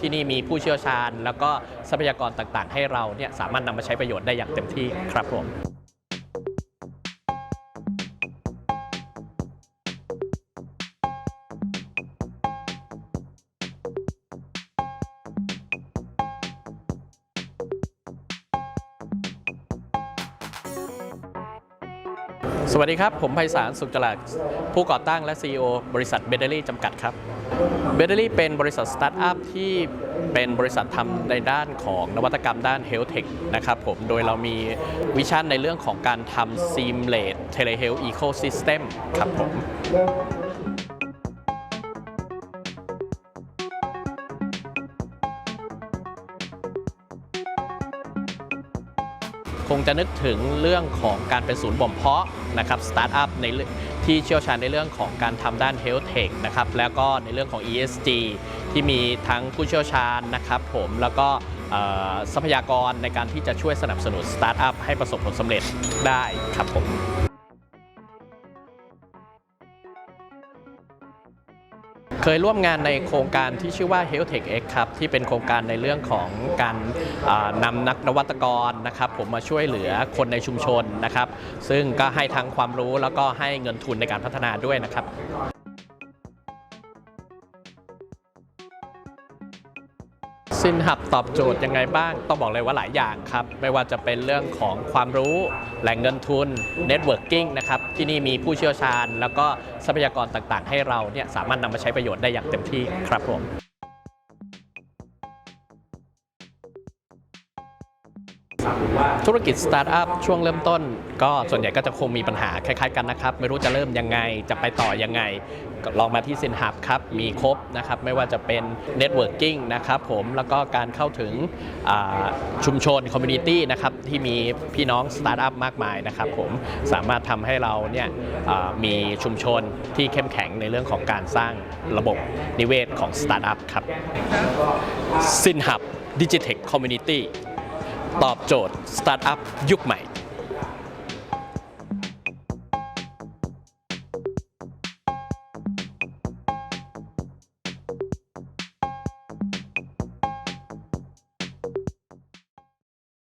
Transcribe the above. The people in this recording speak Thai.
ที่นี่มีผู้เชี่ยวชาญ แล้วก็ทรัพยากรต่างๆ ให้เราเนี่ยสามารถนำมาใช้ประโยชน์ได้อย่างเต็มที่ครับผมสวัสดีครับ ผมไพศาลสุขจรัสผู้ก่อตั้งและ CEO บริษัทเบเดอรี่จำกัดครับ เบเดอรี่เป็นบริษัทสตาร์ทอัพที่เป็นบริษัททำในด้านของนวัตกรรมด้านเฮลท์เทคนะครับผม โดยเรามีวิชั่นในเรื่องของการทำซีมเลสเทเลเฮลท์อีโคซิสเต็มครับผม คงจะนึกถึงเรื่องของการเป็นศูนย์บ่มเพาะนะครับสตาร์ทอัพในที่เชี่ยวชาญในเรื่องของการทำด้านเฮลท์เทคนะครับแล้วก็ในเรื่องของ ESG ที่มีทั้งผู้เชี่ยวชาญนะครับผมแล้วก็ทรัพยากรในการที่จะช่วยสนับสนุนสตาร์ทอัพให้ประสบผลสำเร็จได้ครับผม เคยร่วมงานในโครงการที่ชื่อว่า Health Tech X ครับที่เป็นโครงการในเรื่องของการนำนักนวัตกรนะครับผมมาช่วยเหลือคนในชุมชนนะครับ ซึ่งก็ให้ทั้งความรู้แล้วก็ให้เงินทุนในการพัฒนาด้วยนะครับ สินหับตอบโจทย์ยังไงบ้าง ต้องบอกเลยว่าหลายอย่างครับ ไม่ว่าจะเป็นเรื่องของความรู้ แหล่งเงินทุน เน็ตเวิร์กิ่งนะครับ ที่นี่มีผู้เชี่ยวชาญ แล้วก็ทรัพยากรต่างๆ ให้เราเนี่ยสามารถนำมาใช้ประโยชน์ได้อย่างเต็มที่ครับผม ธุรกิจสตาร์ทอัพช่วงเริ่มต้น ก็ส่วนใหญ่ก็จะคงมีปัญหาคล้ายๆกันนะครับ ไม่รู้จะเริ่มยังไงจะไปต่อยังไงลองมาที่ซินหับครับ มีครบนะครับ ไม่ว่าจะเป็นเน็ตเวิร์กิ่งนะครับผมแล้วก็การเข้าถึงชุมชนคอมมูนิตี้นะครับ ที่มีพี่น้องสตาร์ทอัพมากมายนะครับผมสามารถทำให้เราเนี่ยมีชุมชนที่เข้มแข็งในเรื่องของการสร้างระบบนิเวศของสตาร์ทอัพครับซินหับดิจิเทคคอมมูนิตี้ ตอบโจทย์สตาร์ทอัพยุคใหม่